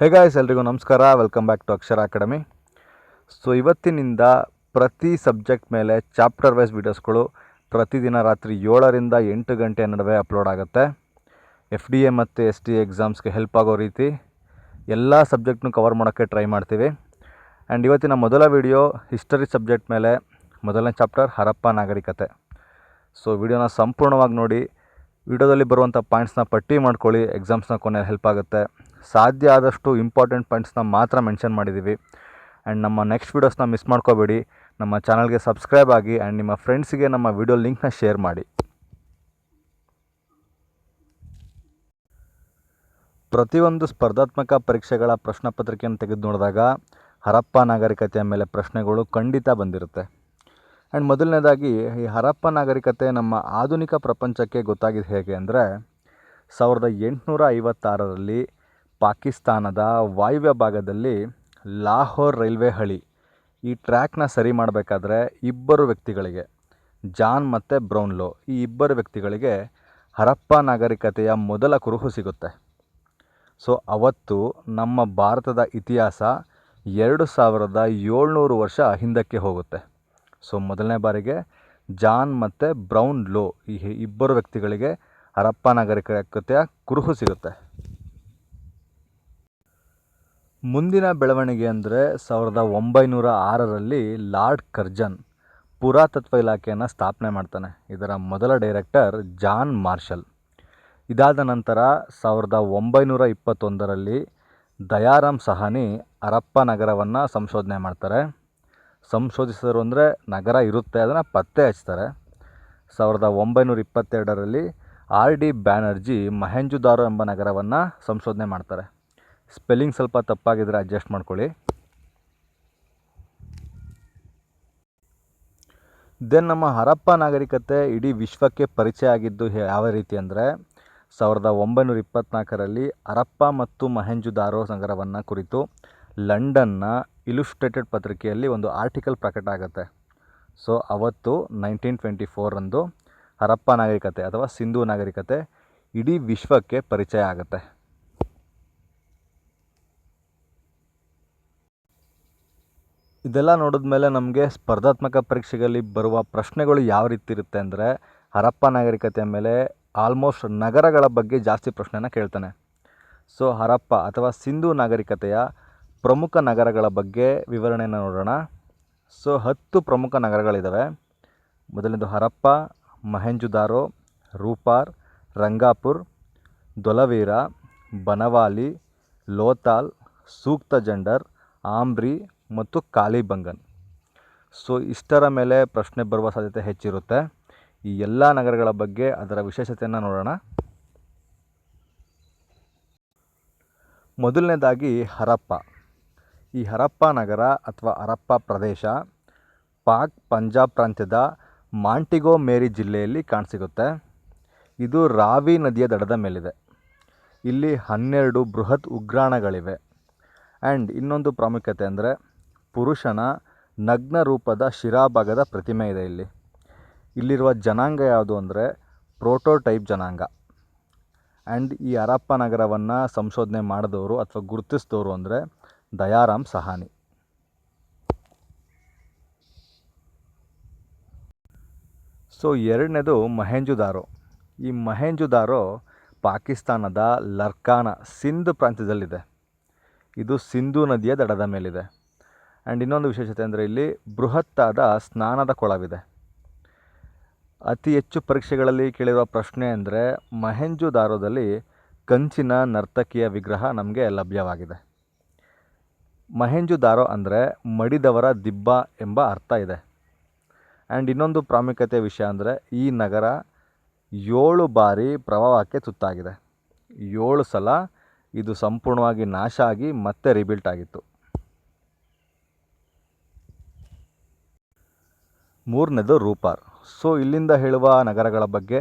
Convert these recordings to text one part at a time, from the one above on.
Hey guys ಎಲ್ರಿಗೂ ನಮಸ್ಕಾರ. Welcome back to Akshara academy so ಇವತ್ತಿನಿಂದ ಪ್ರತಿ ಸಬ್ಜೆಕ್ಟ್ ಮೇಲೆ ಚಾಪ್ಟರ್ ವೈಸ್ ವೀಡಿಯೋಸ್ಗಳು ಪ್ರತಿದಿನ ರಾತ್ರಿ ಏಳರಿಂದ ಎಂಟು ಗಂಟೆ ನಡುವೆ ಅಪ್ಲೋಡ್ ಆಗುತ್ತೆ. ಎಫ್ ಡಿ ಎ ಮತ್ತು ಎಸ್ ಟಿ ಎಕ್ಸಾಮ್ಸ್ಗೆ ಹೆಲ್ಪ್ ಆಗೋ ರೀತಿ ಎಲ್ಲ ಸಬ್ಜೆಕ್ಟ್ನು ಕವರ್ ಮಾಡೋಕ್ಕೆ ಟ್ರೈ ಮಾಡ್ತೀವಿ. ಆ್ಯಂಡ್ ಇವತ್ತಿನ ಮೊದಲ ವಿಡಿಯೋ ಹಿಸ್ಟರಿ ಸಬ್ಜೆಕ್ಟ್ ಮೇಲೆ ಮೊದಲನೇ ಚಾಪ್ಟರ್ ಹರಪ್ಪ ನಾಗರಿಕತೆ. ಸೊ ವಿಡಿಯೋನ ಸಂಪೂರ್ಣವಾಗಿ ನೋಡಿ, ವಿಡಿಯೋದಲ್ಲಿ ಬರುವಂಥ ಪಾಯಿಂಟ್ಸ್ನ ಪಟ್ಟಿ ಮಾಡ್ಕೊಳ್ಳಿ ಎಕ್ಸಾಮ್ಸ್ನ ಕೊನೆಯಲ್ಲಿ ಹೆಲ್ಪ್ ಆಗುತ್ತೆ. ಸಾಧ್ಯ ಆದಷ್ಟು ಇಂಪಾರ್ಟೆಂಟ್ ಪಾಯಿಂಟ್ಸ್ನ ಮಾತ್ರ ಮೆನ್ಷನ್ ಮಾಡಿದ್ದೀವಿ. ಆ್ಯಂಡ್ ನಮ್ಮ ನೆಕ್ಸ್ಟ್ ವೀಡಿಯೋಸ್ನ ಮಿಸ್ ಮಾಡ್ಕೋಬೇಡಿ. ನಮ್ಮ ಚಾನಲ್ಗೆ ಸಬ್ಸ್ಕ್ರೈಬ್ ಆಗಿ ಆ್ಯಂಡ್ ನಿಮ್ಮ ಫ್ರೆಂಡ್ಸಿಗೆ ನಮ್ಮ ವಿಡಿಯೋ ಲಿಂಕ್ನ ಶೇರ್ ಮಾಡಿ. ಪ್ರತಿಯೊಂದು ಸ್ಪರ್ಧಾತ್ಮಕ ಪರೀಕ್ಷೆಗಳ ಪ್ರಶ್ನೆ ಪತ್ರಿಕೆಯನ್ನು ತೆಗೆದು ನೋಡಿದಾಗ ಹರಪ್ಪ ನಾಗರಿಕತೆಯ ಮೇಲೆ ಪ್ರಶ್ನೆಗಳು ಖಂಡಿತ ಬಂದಿರುತ್ತೆ. ಆ್ಯಂಡ್ ಮೊದಲನೇದಾಗಿ ಈ ಹರಪ್ಪ ನಾಗರಿಕತೆ ನಮ್ಮ ಆಧುನಿಕ ಪ್ರಪಂಚಕ್ಕೆ ಗೊತ್ತಾಗಿದ್ದು ಹೇಗೆ ಅಂದರೆ ಸಾವಿರದ ಎಂಟುನೂರ ಐವತ್ತಾರರಲ್ಲಿ ಪಾಕಿಸ್ತಾನದ ವಾಯುವ್ಯ ಭಾಗದಲ್ಲಿ ಲಾಹೋರ್ ರೈಲ್ವೆ ಹಳಿ. ಈ ಟ್ರ್ಯಾಕ್ನ ಸರಿ ಮಾಡಬೇಕಾದ್ರೆ ಇಬ್ಬರು ವ್ಯಕ್ತಿಗಳಿಗೆ, ಜಾನ್ ಮತ್ತು ಬ್ರೌನ್ಲೋ. ಈ ಇಬ್ಬರು ವ್ಯಕ್ತಿಗಳಿಗೆ ಹರಪ್ಪ ನಾಗರಿಕತೆಯ ಮೊದಲ ಕುರುಹು ಸಿಗುತ್ತೆ. ಸೊ, ಅವತ್ತು ನಮ್ಮ ಭಾರತದ ಇತಿಹಾಸ ಎರಡು ಸಾವಿರದ ಏಳ್ನೂರು ವರ್ಷ ಹಿಂದಕ್ಕೆ ಹೋಗುತ್ತೆ. ಸೊ, ಮೊದಲನೇ ಬಾರಿಗೆ ಜಾನ್ ಮತ್ತು ಬ್ರೌನ್ ಲೋ ಈ ಇಬ್ಬರು ವ್ಯಕ್ತಿಗಳಿಗೆ ಹರಪ್ಪ ನಾಗರಿಕತೆಯ ಕುರುಹು ಸಿಗುತ್ತೆ. ಮುಂದಿನ ಬೆಳವಣಿಗೆ ಅಂದರೆ ಸಾವಿರದ ಒಂಬೈನೂರ ಆರರಲ್ಲಿ ಲಾರ್ಡ್ ಕರ್ಜನ್ ಪುರಾತತ್ವ ಇಲಾಖೆಯನ್ನು ಸ್ಥಾಪನೆ ಮಾಡ್ತಾನೆ. ಇದರ ಮೊದಲ ಡೈರೆಕ್ಟರ್ ಜಾನ್ ಮಾರ್ಷಲ್. ಇದಾದ ನಂತರ ಸಾವಿರದ ಒಂಬೈನೂರ ಇಪ್ಪತ್ತೊಂದರಲ್ಲಿ ದಯಾರಾಮ್ ಸಹಾನಿ ಹರಪ್ಪ ನಗರವನ್ನು ಸಂಶೋಧನೆ ಮಾಡ್ತಾರೆ. ಸಂಶೋಧಿಸಿದರು ಅಂದರೆ ನಗರ ಇರುತ್ತೆ, ಅದನ್ನು ಪತ್ತೆ ಹಚ್ತಾರೆ. ಸಾವಿರದ ಒಂಬೈನೂರ ಇಪ್ಪತ್ತೆರಡರಲ್ಲಿ ಆರ್ ಡಿ ಬ್ಯಾನರ್ಜಿ ಮಹೆಂಜುದಾರೋ ಎಂಬ ನಗರವನ್ನು ಸಂಶೋಧನೆ ಮಾಡ್ತಾರೆ. ಸ್ಪೆಲ್ಲಿಂಗ್ ಸ್ವಲ್ಪ ತಪ್ಪಾಗಿದ್ರೆ ಅಡ್ಜಸ್ಟ್ ಮಾಡ್ಕೊಳ್ಳಿ. ದೆನ್ ನಮ್ಮ ಹರಪ್ಪ ನಾಗರಿಕತೆ ಇಡೀ ವಿಶ್ವಕ್ಕೆ ಪರಿಚಯ ಆಗಿದ್ದು ಯಾವ ರೀತಿ ಅಂದರೆ ಸಾವಿರದ ಒಂಬೈನೂರ ಇಪ್ಪತ್ನಾಲ್ಕರಲ್ಲಿ ಹರಪ್ಪ ಮತ್ತು ಮಹೆಂಜುದಾರೋ ನಗರವನ್ನು ಕುರಿತು ಲಂಡನ್ನ ಇಲುಸ್ಟ್ರೇಟೆಡ್ ಪತ್ರಿಕೆಯಲ್ಲಿ ಒಂದು ಆರ್ಟಿಕಲ್ ಪ್ರಕಟ ಆಗುತ್ತೆ. ಸೊ, ಅವತ್ತು ನೈನ್ಟೀನ್ ಟ್ವೆಂಟಿ ಫೋರಂದು ಹರಪ್ಪ ನಾಗರಿಕತೆ ಅಥವಾ ಸಿಂಧೂ ನಾಗರಿಕತೆ ಇಡೀ ವಿಶ್ವಕ್ಕೆ ಪರಿಚಯ ಆಗುತ್ತೆ. ಇದೆಲ್ಲ ನೋಡಿದ್ಮೇಲೆ ನಮಗೆ ಸ್ಪರ್ಧಾತ್ಮಕ ಪರೀಕ್ಷೆಗಳಲ್ಲಿ ಬರುವ ಪ್ರಶ್ನೆಗಳು ಯಾವ ರೀತಿ ಇರುತ್ತೆ ಅಂದರೆ ಹರಪ್ಪ ನಾಗರಿಕತೆಯ ಮೇಲೆ ಆಲ್ಮೋಸ್ಟ್ ನಗರಗಳ ಬಗ್ಗೆ ಜಾಸ್ತಿ ಪ್ರಶ್ನೆನ ಕೇಳ್ತಾನೆ. ಸೊ ಹರಪ್ಪ ಅಥವಾ ಸಿಂಧೂ ನಾಗರಿಕತೆಯ ಪ್ರಮುಖ ನಗರಗಳ ಬಗ್ಗೆ ವಿವರಣೆಯನ್ನು ನೋಡೋಣ. ಸೊ ಹತ್ತು ಪ್ರಮುಖ ನಗರಗಳಿದ್ದಾವೆ ಮೊದಲನೇದು ಹರಪ್ಪ, ಮಹೆಂಜುದಾರೋ, ರೂಪಾರ್, ರಂಗಾಪುರ್, ದೊಲವೀರ, ಬನವಾಲಿ, ಲೋತಾಲ್, ಸೂಕ್ತ ಜಂಡರ್, ಆಮ್ರಿ ಮತ್ತು ಕಾಲಿಬಂಗನ್ ಸೊ, ಇಷ್ಟರ ಮೇಲೆ ಪ್ರಶ್ನೆ ಬರುವ ಸಾಧ್ಯತೆ ಹೆಚ್ಚಿರುತ್ತೆ. ಈ ಎಲ್ಲ ನಗರಗಳ ಬಗ್ಗೆ ಅದರ ವಿಶೇಷತೆಯನ್ನು ನೋಡೋಣ. ಮೊದಲನೇದಾಗಿ ಹರಪ್ಪ. ಈ ಹರಪ್ಪ ನಗರ ಅಥವಾ ಹರಪ್ಪ ಪ್ರದೇಶ ಪಾಕ್ ಪಂಜಾಬ್ ಪ್ರಾಂತ್ಯದ ಮಾಂಟಿಗೋ ಮೇರಿ ಜಿಲ್ಲೆಯಲ್ಲಿ ಕಾಣಸಿಗುತ್ತೆ. ಇದು ರಾವಿ ನದಿಯ ದಡದ ಮೇಲಿದೆ. ಇಲ್ಲಿ ಹನ್ನೆರಡು ಬೃಹತ್ ಉಗ್ರಾಣಗಳಿವೆ. ಆ್ಯಂಡ್ ಇನ್ನೊಂದು ಪ್ರಾಮುಖ್ಯತೆ ಅಂದರೆ ಪುರುಷನ ನಗ್ನ ರೂಪದ ಶಿರಾಭಾಗದ ಪ್ರತಿಮೆ ಇದೆ ಇಲ್ಲಿ. ಇಲ್ಲಿರುವ ಜನಾಂಗ ಯಾವುದು ಅಂದರೆ ಪ್ರೋಟೋಟೈಪ್ ಜನಾಂಗ. ಆ್ಯಂಡ್ ಈ ಹರಪ್ಪ ನಗರವನ್ನು ಸಂಶೋಧನೆ ಮಾಡಿದವರು ಅಥವಾ ಗುರುತಿಸಿದವರು ಅಂದರೆ ದಯಾರಾಮ್ ಸಹಾನಿ. ಸೊ ಎರಡನೇದು ಮಹೇಂಜುದಾರೋ. ಈ ಮಹೇಂಜುದಾರೋ ಪಾಕಿಸ್ತಾನದ ಲರ್ಕಾನ ಸಿಂಧ್ ಪ್ರಾಂತ್ಯದಲ್ಲಿದೆ. ಇದು ಸಿಂಧೂ ನದಿಯ ದಡದ ಮೇಲಿದೆ. ಆ್ಯಂಡ್ ಇನ್ನೊಂದು ವಿಶೇಷತೆ ಅಂದರೆ ಇಲ್ಲಿ ಬೃಹತ್ತಾದ ಸ್ನಾನದ ಕೊಳವಿದೆ. ಅತಿ ಹೆಚ್ಚು ಪರೀಕ್ಷೆಗಳಲ್ಲಿ ಕೇಳಿರುವ ಪ್ರಶ್ನೆ ಅಂದರೆ ಮಹೆಂಜುದಾರೋದಲ್ಲಿ ಕಂಚಿನ ನರ್ತಕಿಯ ವಿಗ್ರಹ ನಮಗೆ ಲಭ್ಯವಾಗಿದೆ. ಮಹೆಂಜುದಾರೋ ಅಂದರೆ ಮಡಿದವರ ದಿಬ್ಬ ಎಂಬ ಅರ್ಥ ಇದೆ. ಆ್ಯಂಡ್ ಇನ್ನೊಂದು ಪ್ರಾಮುಖ್ಯತೆ ವಿಷಯ ಅಂದರೆ ಈ ನಗರ ಏಳು ಬಾರಿ ಪ್ರವಾಹಕ್ಕೆ ತುತ್ತಾಗಿದೆ. ಏಳು ಸಲ ಇದು ಸಂಪೂರ್ಣವಾಗಿ ನಾಶ ಆಗಿ ಮತ್ತೆ ರಿಬಿಲ್ಟ್ ಆಗಿತ್ತು. ಮೂರನೇದು ರೂಪಾರ್. ಸೊ ಇಲ್ಲಿಂದ ಹೇಳುವ ನಗರಗಳ ಬಗ್ಗೆ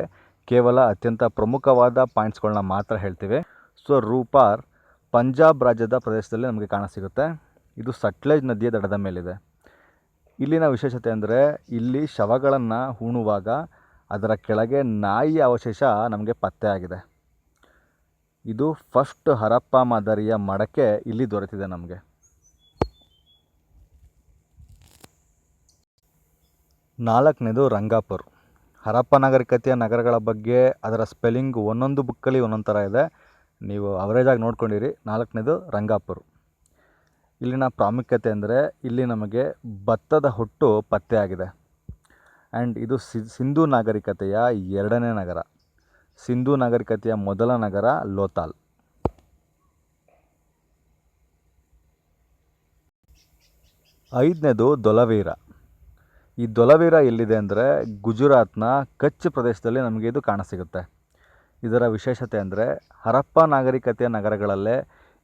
ಕೇವಲ ಅತ್ಯಂತ ಪ್ರಮುಖವಾದ ಪಾಯಿಂಟ್ಸ್ಗಳನ್ನ ಮಾತ್ರ ಹೇಳ್ತೀವಿ. ಸೊ ರೂಪಾರ್ ಪಂಜಾಬ್ ರಾಜ್ಯದ ಪ್ರದೇಶದಲ್ಲಿ ನಮಗೆ ಕಾಣಸಿಗುತ್ತೆ. ಇದು ಸಟ್ಲೇಜ್ ನದಿಯ ದಡದ ಮೇಲಿದೆ. ಇಲ್ಲಿನ ವಿಶೇಷತೆ ಅಂದರೆ ಇಲ್ಲಿ ಶವಗಳನ್ನು ಹೂಣುವಾಗ ಅದರ ಕೆಳಗೆ ನಾಯಿಯ ಅವಶೇಷ ನಮಗೆ ಪತ್ತೆ ಆಗಿದೆ. ಇದು ಫಸ್ಟ್ ಹರಪ್ಪ ಮಾದರಿಯ ಮಡಕೆ ಇಲ್ಲಿ ದೊರೆತಿದೆ ನಮಗೆ. ನಾಲ್ಕನೇದು ರಂಗಾಪುರ್. ಹರಪ್ಪ ನಾಗರಿಕತೆಯ ನಗರಗಳ ಬಗ್ಗೆ ಅದರ ಸ್ಪೆಲ್ಲಿಂಗ್ ಒಂದೊಂದು ಬುಕ್ಕಲ್ಲಿ ಒಂದೊಂದು ಥರ ಇದೆ. ನೀವು ಅವರೇಜಾಗಿ ನೋಡ್ಕೊಂಡಿರಿ. ನಾಲ್ಕನೇದು ರಂಗಾಪುರ್. ಇಲ್ಲಿನ ಪ್ರಾಮುಖ್ಯತೆ ಅಂದರೆ ಇಲ್ಲಿ ನಮಗೆ ಭತ್ತದ ಹುಟ್ಟು ಪತ್ತೆಯಾಗಿದೆ ಆ್ಯಂಡ್ ಇದು ಸಿಂಧೂ ನಾಗರಿಕತೆಯ ಎರಡನೇ ನಗರ. ಸಿಂಧೂ ನಾಗರಿಕತೆಯ ಮೊದಲ ನಗರ ಲೋತಾಲ್. ಐದನೇದು ದೊಲವೀರ. ಈ ದೊಲವೀರ ಎಲ್ಲಿದೆ ಅಂದರೆ ಗುಜರಾತ್ನ ಕಚ್ ಪ್ರದೇಶದಲ್ಲಿ ನಮಗೆ ಇದು ಕಾಣಸಿಗುತ್ತೆ. ಇದರ ವಿಶೇಷತೆ ಅಂದರೆ ಹರಪ್ಪ ನಾಗರಿಕತೆಯ ನಗರಗಳಲ್ಲೇ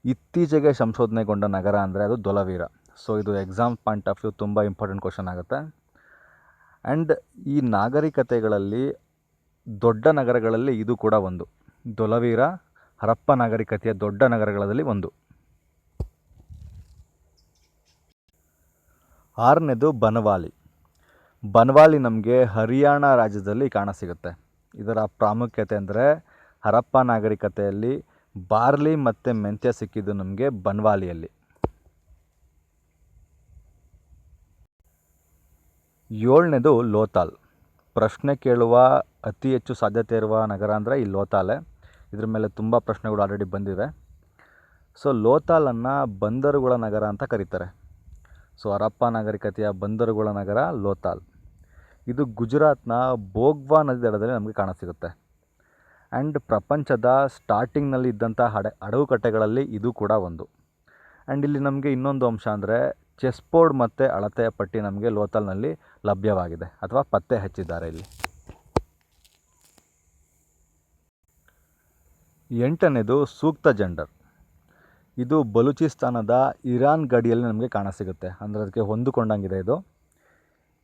ಇತ್ತೀಚೆಗೆ ಸಂಶೋಧನೆಗೊಂಡ ನಗರ ಅಂದರೆ ಅದು ದೊಲವೀರ. ಸೊ ಇದು ಎಕ್ಸಾಮ್ ಪಾಯಿಂಟ್ ಆಫ್ ವ್ಯೂ ತುಂಬ ಇಂಪಾರ್ಟೆಂಟ್ ಕ್ವಶನ್ ಆಗುತ್ತೆ. ಆ್ಯಂಡ್ ಈ ನಾಗರಿಕತೆಗಳಲ್ಲಿ ದೊಡ್ಡ ನಗರಗಳಲ್ಲಿ ಇದು ಕೂಡ ಒಂದು. ದೊಲವೀರ, ಹರಪ್ಪ ನಾಗರಿಕತೆಯ ದೊಡ್ಡ ನಗರಗಳಲ್ಲಿ ಒಂದು. ಆರನೇದು ಬನವಾಲಿ. ಬನವಾಲಿ ನಮಗೆ ಹರಿಯಾಣ ರಾಜ್ಯದಲ್ಲಿ ಕಾಣಸಿಗುತ್ತೆ ಇದರ ಪ್ರಾಮುಖ್ಯತೆ ಅಂದರೆ ಹರಪ್ಪ ನಾಗರಿಕತೆಯಲ್ಲಿ ಬಾರ್ಲಿ ಮತ್ತು ಮೆಂತ್ಯ ಸಿಕ್ಕಿದ್ದು ನಮಗೆ ಬನ್ವಾಲಿಯಲ್ಲಿ. ಏಳನೇದು ಲೋತಾಲ್. ಪ್ರಶ್ನೆ ಕೇಳುವ ಅತಿ ಹೆಚ್ಚು ಸಾಧ್ಯತೆ ಇರುವ ನಗರ ಅಂದರೆ ಈ ಲೋತಾಲೆ. ಇದ್ರ ಮೇಲೆ ತುಂಬ ಪ್ರಶ್ನೆಗಳು ಆಲ್ರೆಡಿ ಬಂದಿವೆ. ಸೊ ಲೋತಾಲನ್ನು ಬಂದರುಗಳ ನಗರ ಅಂತ ಕರೀತಾರೆ. ಸೊ ಹರಪ್ಪ ನಾಗರಿಕತೆಯ ಬಂದರುಗಳ ನಗರ ಲೋತಾಲ್. ಇದು ಗುಜರಾತ್ನ ಬೋಗ್ವಾ ನದಿ ದಡದಲ್ಲಿ ನಮಗೆ ಕಾಣಸಿಗುತ್ತೆ. ಆ್ಯಂಡ್ ಪ್ರಪಂಚದ ಸ್ಟಾರ್ಟಿಂಗ್ನಲ್ಲಿ ಇದ್ದಂಥ ಹಡ ಅಡಗುಕಟ್ಟೆಗಳಲ್ಲಿ ಇದು ಕೂಡ ಒಂದು. ಆ್ಯಂಡ್ ಇಲ್ಲಿ ನಮಗೆ ಇನ್ನೊಂದು ಅಂಶ ಅಂದರೆ ಚೆಸ್ ಬೋರ್ಡ್ ಮತ್ತು ಅಳತೆಯ ಪಟ್ಟಿ ನಮಗೆ ಲೋತಲ್ನಲ್ಲಿ ಲಭ್ಯವಾಗಿದೆ ಅಥವಾ ಪತ್ತೆ ಹಚ್ಚಿದ್ದಾರೆ ಇಲ್ಲಿ. ಎಂಟನೇದು ಸೂಕ್ತ ಜೆಂಡರ್. ಇದು ಬಲೂಚಿಸ್ತಾನದ ಇರಾನ್ ಗಡಿಯಲ್ಲಿ ನಮಗೆ ಕಾಣಸಿಗುತ್ತೆ. ಅಂದರೆ ಅದಕ್ಕೆ ಹೊಂದಿಕೊಂಡಂಗಿದೆ ಇದು.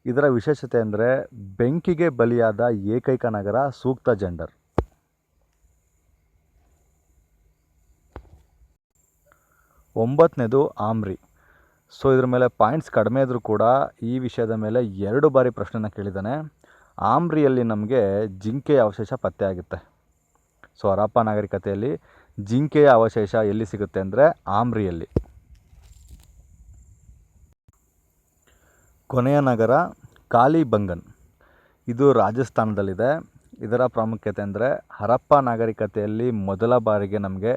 ಇದರ ವಿಶೇಷತೆ ಅಂದರೆ ಬೆಂಕಿಗೆ ಬಲಿಯಾದ ಏಕೈಕ ನಗರ ಸೂಕ್ತ ಜೆಂಡರ್. ಒಂಬತ್ತನೇದು ಆಮ್ರಿ. ಸೊ ಇದ್ರ ಮೇಲೆ ಪಾಯಿಂಟ್ಸ್ ಕಡಿಮೆ ಇದ್ದರೂ ಕೂಡ ಈ ವಿಷಯದ ಮೇಲೆ ಎರಡು ಬಾರಿ ಪ್ರಶ್ನೆನ ಕೇಳಿದ್ದಾನೆ ಆಮ್ರಿಯಲ್ಲಿ ನಮಗೆ ಜಿಂಕೆಯ ಅವಶೇಷ ಪತ್ತೆ ಆಗುತ್ತೆ. ಸೊ ಹರಪ್ಪ ನಾಗರಿಕತೆಯಲ್ಲಿ ಜಿಂಕೆಯ ಅವಶೇಷ ಎಲ್ಲಿ ಸಿಗುತ್ತೆ ಅಂದರೆ ಆಮ್ರಿಯಲ್ಲಿ. ಕೊನೆಯ ನಗರ ಕಾಲಿಬಂಗನ್. ಇದು ರಾಜಸ್ಥಾನದಲ್ಲಿದೆ. ಇದರ ಪ್ರಾಮುಖ್ಯತೆ ಅಂದರೆ ಹರಪ್ಪ ನಾಗರಿಕತೆಯಲ್ಲಿ ಮೊದಲ ಬಾರಿಗೆ ನಮಗೆ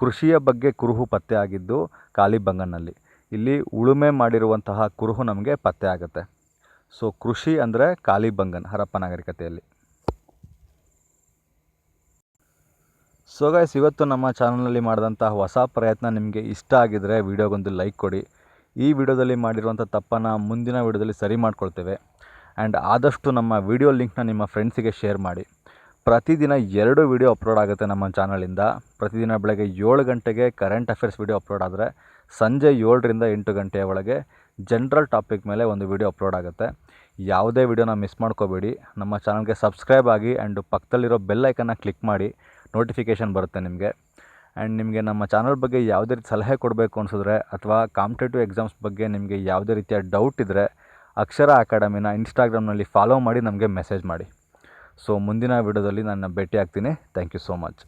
ಕೃಷಿಯ ಬಗ್ಗೆ ಕುರುಹು ಪತ್ತೆ ಆಗಿದ್ದು ಕಾಲಿಬಂಗನ್ನಲ್ಲಿ. ಇಲ್ಲಿ ಉಳುಮೆ ಮಾಡಿರುವಂತಹ ಕುರುಹು ನಮಗೆ ಪತ್ತೆ ಆಗುತ್ತೆ. ಸೊ ಕೃಷಿ ಅಂದರೆ ಕಾಲಿಬಂಗನ್, ಹರಪ್ಪ ನಾಗರಿಕತೆಯಲ್ಲಿ. ಸೊ ಗೈಸ್ ಇವತ್ತು ನಮ್ಮ ಚಾನಲ್ನಲ್ಲಿ ಮಾಡಿದಂತಹ ಹೊಸ ಪ್ರಯತ್ನ ನಿಮಗೆ ಇಷ್ಟ ಆಗಿದರೆ ವಿಡಿಯೋಗೊಂದು ಲೈಕ್ ಕೊಡಿ. ಈ ವಿಡಿಯೋದಲ್ಲಿ ಮಾಡಿರುವಂಥ ತಪ್ಪನ್ನು ಮುಂದಿನ ವಿಡಿಯೋದಲ್ಲಿ ಸರಿ ಮಾಡ್ಕೊಳ್ತೇವೆ. ಆ್ಯಂಡ್ ಆದಷ್ಟು ನಮ್ಮ ವಿಡಿಯೋ ಲಿಂಕ್ನ ನಿಮ್ಮ ಫ್ರೆಂಡ್ಸಿಗೆ ಶೇರ್ ಮಾಡಿ. ಪ್ರತಿದಿನ ಎರಡು ವಿಡಿಯೋ ಅಪ್ಲೋಡ್ ಆಗುತ್ತೆ ನಮ್ಮ ಚಾನಲಿಂದ ಪ್ರತಿದಿನ ಬೆಳಗ್ಗೆ ಏಳು ಗಂಟೆಗೆ ಕರೆಂಟ್ ಅಫೇರ್ಸ್ ವಿಡಿಯೋ ಅಪ್ಲೋಡ್ ಆದರೆ ಸಂಜೆ ಏಳರಿಂದ ಎಂಟು ಗಂಟೆಯ ಒಳಗೆ ಜನರಲ್ ಟಾಪಿಕ್ ಮೇಲೆ ಒಂದು ವಿಡಿಯೋ ಅಪ್ಲೋಡ್ ಆಗುತ್ತೆ. ಯಾವುದೇ ವಿಡಿಯೋನ ಮಿಸ್ ಮಾಡ್ಕೋಬೇಡಿ. ನಮ್ಮ ಚಾನಲ್ಗೆ ಸಬ್ಸ್ಕ್ರೈಬ್ ಆಗಿ ಆ್ಯಂಡ್ ಪಕ್ಕದಲ್ಲಿರೋ ಬೆಲ್ ಐಕನ್ನ ಕ್ಲಿಕ್ ಮಾಡಿ. ನೋಟಿಫಿಕೇಷನ್ ಬರುತ್ತೆ ನಿಮಗೆ. ಆ್ಯಂಡ್ ನಿಮಗೆ ನಮ್ಮ ಚಾನಲ್ ಬಗ್ಗೆ ಯಾವುದೇ ರೀತಿ ಸಲಹೆ ಕೊಡಬೇಕು ಅನಿಸಿದ್ರೆ ಅಥವಾ ಕಾಂಪಿಟೇಟಿವ್ ಎಕ್ಸಾಮ್ಸ್ ಬಗ್ಗೆ ನಿಮಗೆ ಯಾವುದೇ ರೀತಿಯ ಡೌಟ್ ಇದ್ದರೆ ಅಕ್ಷರ ಅಕಾಡೆಮಿನ ಇನ್ಸ್ಟಾಗ್ರಾಮ್ನಲ್ಲಿ ಫಾಲೋ ಮಾಡಿ ನಮಗೆ ಮೆಸೇಜ್ ಮಾಡಿ. ಸೊ ಮುಂದಿನ ವಿಡಿಯೋದಲ್ಲಿ ನಾನು ಭೇಟಿ ಆಗ್ತೀನಿ ಥ್ಯಾಂಕ್ ಯು ಸೋ ಮಚ್